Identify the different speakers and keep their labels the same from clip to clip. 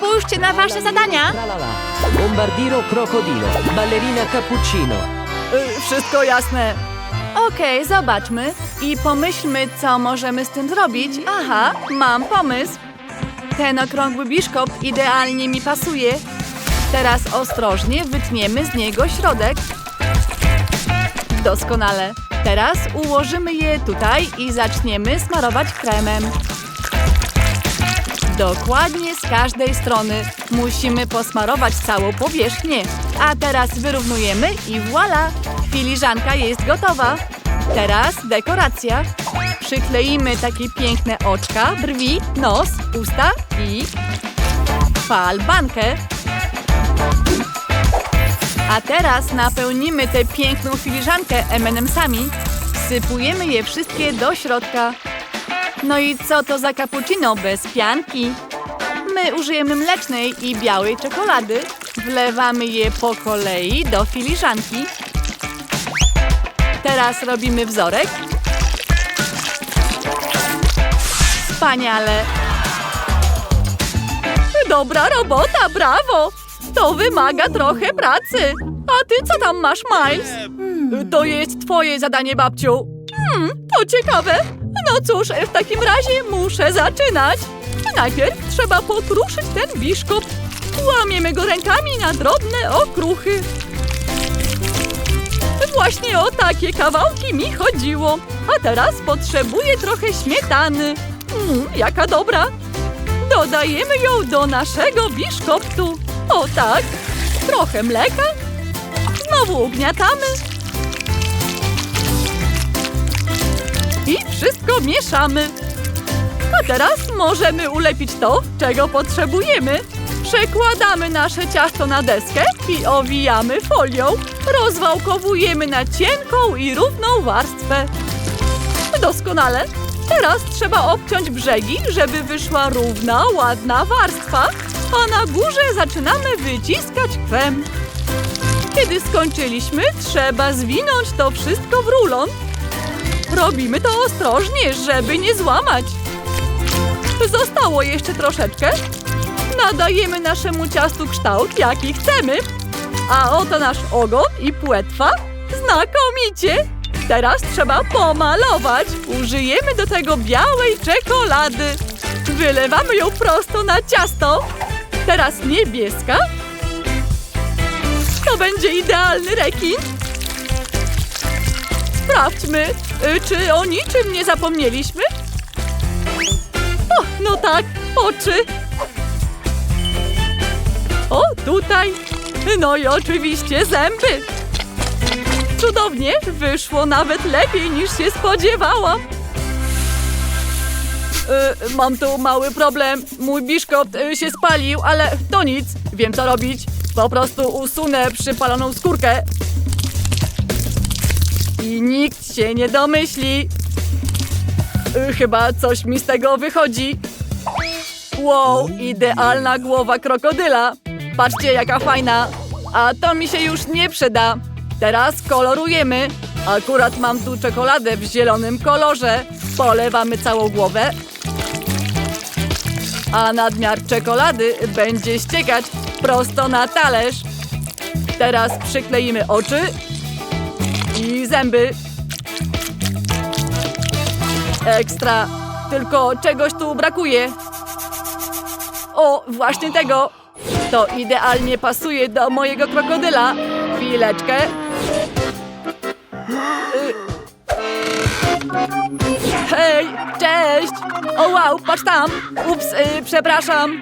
Speaker 1: spójrzcie na wasze zadania.
Speaker 2: Bombardiro crocodilo. Ballerina cappuccino.
Speaker 3: Y, wszystko jasne.
Speaker 1: Okej, zobaczmy i pomyślmy, co możemy z tym zrobić. Aha, mam pomysł. Ten okrągły biszkopt idealnie mi pasuje. Teraz ostrożnie wytniemy z niego środek. Doskonale. Teraz ułożymy je tutaj i zaczniemy smarować kremem. Dokładnie z każdej strony. Musimy posmarować całą powierzchnię. A teraz wyrównujemy i voilà! Filiżanka jest gotowa. Teraz dekoracja. Przykleimy takie piękne oczka, brwi, nos, usta i falbankę. A teraz napełnimy tę piękną filiżankę M&M'sami. Wsypujemy je wszystkie do środka. No i co to za cappuccino bez pianki? My użyjemy mlecznej i białej czekolady. Wlewamy je po kolei do filiżanki. Teraz robimy wzorek. Wspaniale. Dobra robota, brawo! To wymaga trochę pracy. A ty co tam masz, Miles? To jest twoje zadanie, babciu. Hmm, to ciekawe. No cóż, w takim razie muszę zaczynać. Najpierw trzeba pokruszyć ten biszkopt. Łamiemy go rękami na drobne okruchy. Właśnie o takie kawałki mi chodziło. A teraz potrzebuję trochę śmietany. Mm, jaka dobra. Dodajemy ją do naszego biszkoptu. O tak. Trochę mleka. Znowu ugniatamy. I wszystko mieszamy. A teraz możemy ulepić to, czego potrzebujemy. Przekładamy nasze ciasto na deskę i owijamy folią. Rozwałkowujemy na cienką i równą warstwę. Doskonale. Teraz trzeba obciąć brzegi, żeby wyszła równa, ładna warstwa, a na górze zaczynamy wyciskać krem. Kiedy skończyliśmy, trzeba zwinąć to wszystko w rulon. Robimy to ostrożnie, żeby nie złamać. Zostało jeszcze troszeczkę. Nadajemy naszemu ciastu kształt, jaki chcemy. A oto nasz ogon i płetwa. Znakomicie! Teraz trzeba pomalować. Użyjemy do tego białej czekolady. Wylewamy ją prosto na ciasto. Teraz niebieska. To będzie idealny rekin. Sprawdźmy, y, czy o niczym nie zapomnieliśmy. O, no tak, oczy. O, tutaj. No i oczywiście zęby. Cudownie, wyszło nawet lepiej niż się spodziewałam. Y, mam tu mały problem. Mój biszkopt y, się spalił, ale to nic. Wiem co robić. Po prostu usunę przypaloną skórkę. I nikt się nie domyśli. Y, Chyba coś mi z tego wychodzi. Wow, idealna głowa krokodyla. Patrzcie, jaka fajna. A to mi się już nie przyda. Teraz kolorujemy. Akurat mam tu czekoladę w zielonym kolorze. Polewamy całą głowę. A nadmiar czekolady będzie ściekać prosto na talerz. Teraz przykleimy oczy i zęby. Ekstra. Tylko czegoś tu brakuje. O, właśnie tego. To idealnie pasuje do mojego krokodyla. Chwileczkę. Hej, cześć! O wow, patrz tam! Ups, y, przepraszam.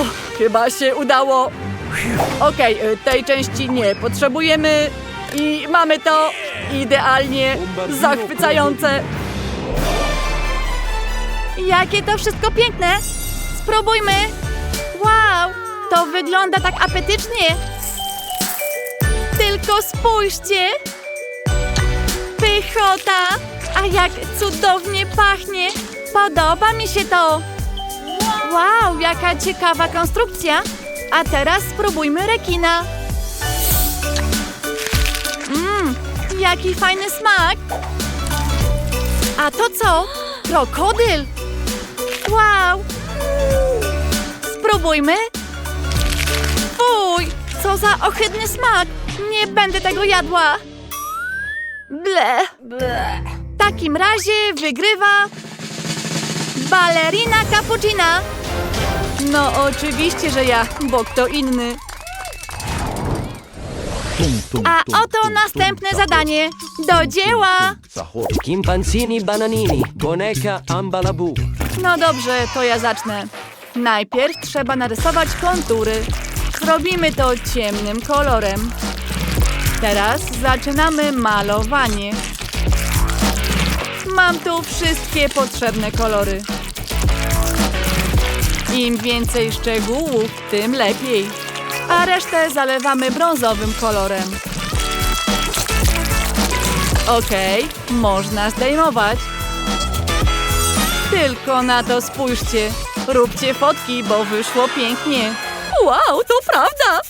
Speaker 1: Uff, chyba się udało. Okej, y, tej części nie potrzebujemy. I mamy to idealnie zachwycające. Jakie to wszystko piękne! Spróbujmy! Wow, to wygląda tak apetycznie! Tylko spójrzcie! Pychota! A jak cudownie pachnie! Podoba mi się to! Wow, jaka ciekawa konstrukcja! A teraz spróbujmy rekina! Jaki fajny smak! A to co? Krokodyl! Wow! Spróbujmy. Fuj, co za ohydny smak. Nie będę tego jadła. Ble. W takim razie wygrywa balerina cappuccina. No oczywiście, że ja, bo kto inny. A oto następne zadanie. Do dzieła!
Speaker 2: Chimpanzini bananini. Boneca ambalabu.
Speaker 1: No dobrze, to ja zacznę. Najpierw trzeba narysować kontury. Zrobimy to ciemnym kolorem. Teraz zaczynamy malowanie. Mam tu wszystkie potrzebne kolory. Im więcej szczegółów, tym lepiej. A resztę zalewamy brązowym kolorem. Okej, można zdejmować. Tylko na to spójrzcie. Róbcie fotki, bo wyszło pięknie. Wow, to prawda!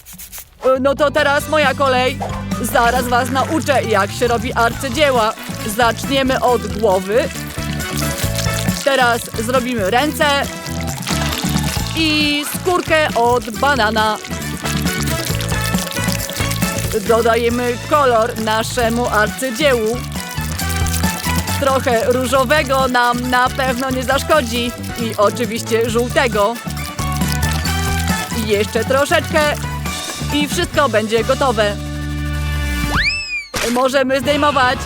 Speaker 1: E, No to teraz moja kolej. Zaraz was nauczę, jak się robi arcydzieła. Zaczniemy od głowy. Teraz zrobimy ręce i skórkę od banana. Dodajemy kolor naszemu arcydziełu. Trochę różowego nam na pewno nie zaszkodzi. I oczywiście żółtego. Jeszcze troszeczkę. I wszystko będzie gotowe. Możemy zdejmować.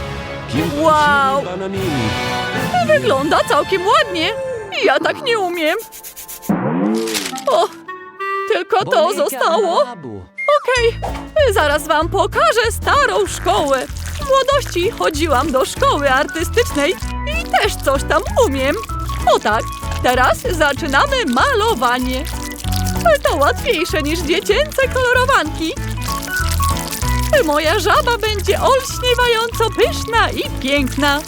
Speaker 1: Wow! Wygląda całkiem ładnie. Ja tak nie umiem. O, tylko to zostało. Okej, zaraz wam pokażę starą szkołę. W młodości chodziłam do szkoły artystycznej i też coś tam umiem. O tak, teraz zaczynamy malowanie. To łatwiejsze niż dziecięce kolorowanki. Moja żaba będzie olśniewająco pyszna i piękna.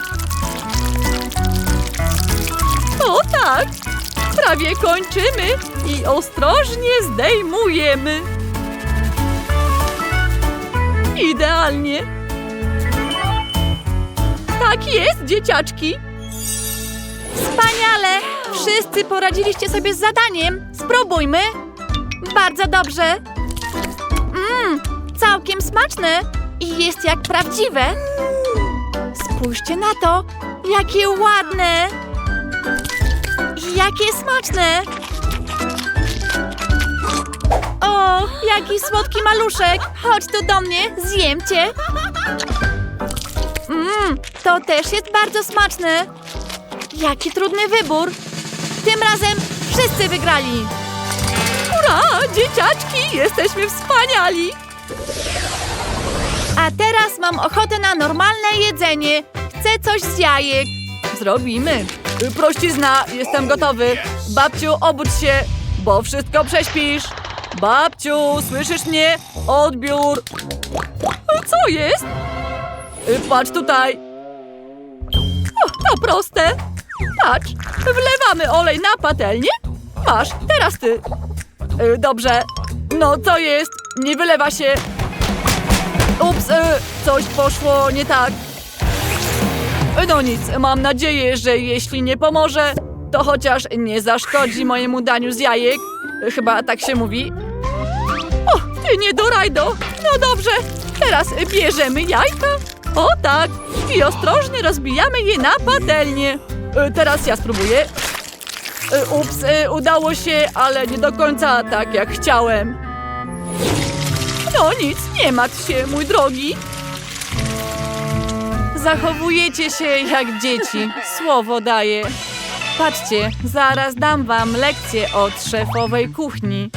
Speaker 1: O tak, prawie kończymy i ostrożnie zdejmujemy. Idealnie. Tak jest, dzieciaczki. Wspaniale! Wszyscy poradziliście sobie z zadaniem. Spróbujmy. Bardzo dobrze. Mmm, całkiem smaczne. I jest jak prawdziwe. Spójrzcie na to. Jakie ładne. Jakie smaczne. Jaki słodki maluszek! Chodź tu do mnie, zjem cię! Mmm, to też jest bardzo smaczne! Jaki trudny wybór! Tym razem wszyscy wygrali! Ura, dzieciaczki, jesteśmy wspaniali! A teraz mam ochotę na normalne jedzenie. Chcę coś z jajek. Zrobimy. Prościzna, jestem gotowy. Babciu, obudź się, bo wszystko prześpisz. Babciu, słyszysz mnie? Odbiór. Co jest? Y, Patrz tutaj. O, to proste. Patrz, wlewamy olej na patelnię. Masz, teraz ty. Y, Dobrze. No, co jest? Nie wylewa się. Ups, y, coś poszło nie tak. No nic, mam nadzieję, że jeśli nie pomoże, to chociaż nie zaszkodzi mojemu daniu z jajek. Chyba tak się mówi. O, ty nie dorajdo. No dobrze, teraz bierzemy jajka. O tak, i ostrożnie rozbijamy je na patelnię. Y, Teraz ja spróbuję. Y, Ups, y, udało się, ale nie do końca tak jak chciałem. No nic, nie martw się, mój drogi. Zachowujecie się jak dzieci, słowo daję. Patrzcie, zaraz dam wam lekcję od szefowej kuchni.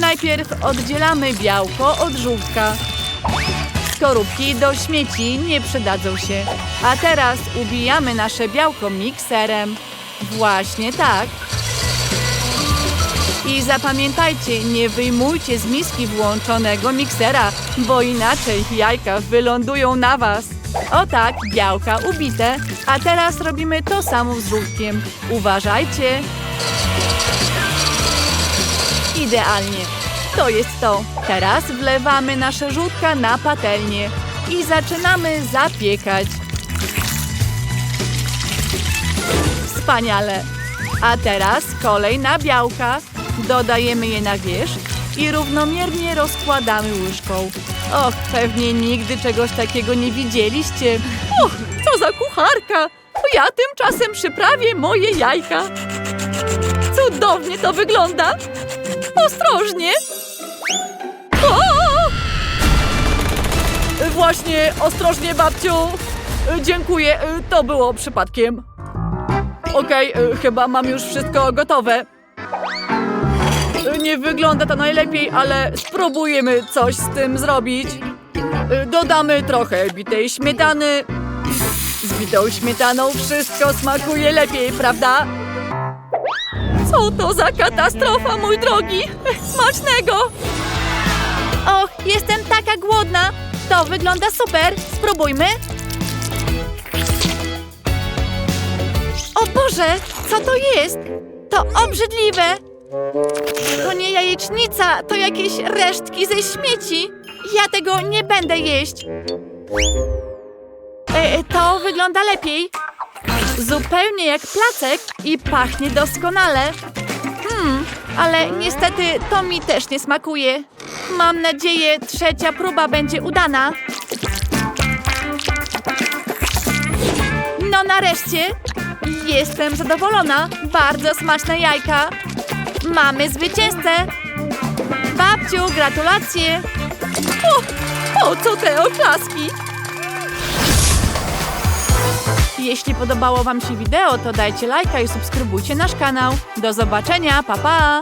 Speaker 1: Najpierw oddzielamy białko od żółtka. Skorupki do śmieci nie przydadzą się. A teraz ubijamy nasze białko mikserem. Właśnie tak. I zapamiętajcie, nie wyjmujcie z miski włączonego miksera, bo inaczej jajka wylądują na was. O tak, białka ubite. A teraz robimy to samo z żółtkiem. Uważajcie. Idealnie. To jest to. Teraz wlewamy nasze żółtka na patelnię i zaczynamy zapiekać. Wspaniale. A teraz kolej na białka. Dodajemy je na wierzch i równomiernie rozkładamy łyżką. Och, pewnie nigdy czegoś takiego nie widzieliście. Och, co za kucharka! Ja tymczasem przyprawię moje jajka. Cudownie to wygląda. Ostrożnie. O! Właśnie, ostrożnie, babciu. Dziękuję, to było przypadkiem. Okej, chyba mam już wszystko gotowe. Nie wygląda to najlepiej, ale spróbujemy coś z tym zrobić. Dodamy trochę bitej śmietany. Z bitą śmietaną wszystko smakuje lepiej, prawda? Co to za katastrofa, mój drogi? Smacznego! Och, jestem taka głodna. To wygląda super. Spróbujmy. O Boże, co to jest? To obrzydliwe. To nie jajecznica, to jakieś resztki ze śmieci. Ja tego nie będę jeść. E, to wygląda lepiej. Zupełnie jak placek i pachnie doskonale. Hmm, ale niestety to mi też nie smakuje. Mam nadzieję, trzecia próba będzie udana. No nareszcie! Jestem zadowolona. Bardzo smaczne jajka. Mamy zwycięzcę. Babciu, gratulacje. O, po co te oklaski? Jeśli podobało Wam się wideo, to dajcie lajka i subskrybujcie nasz kanał. Do zobaczenia, pa pa!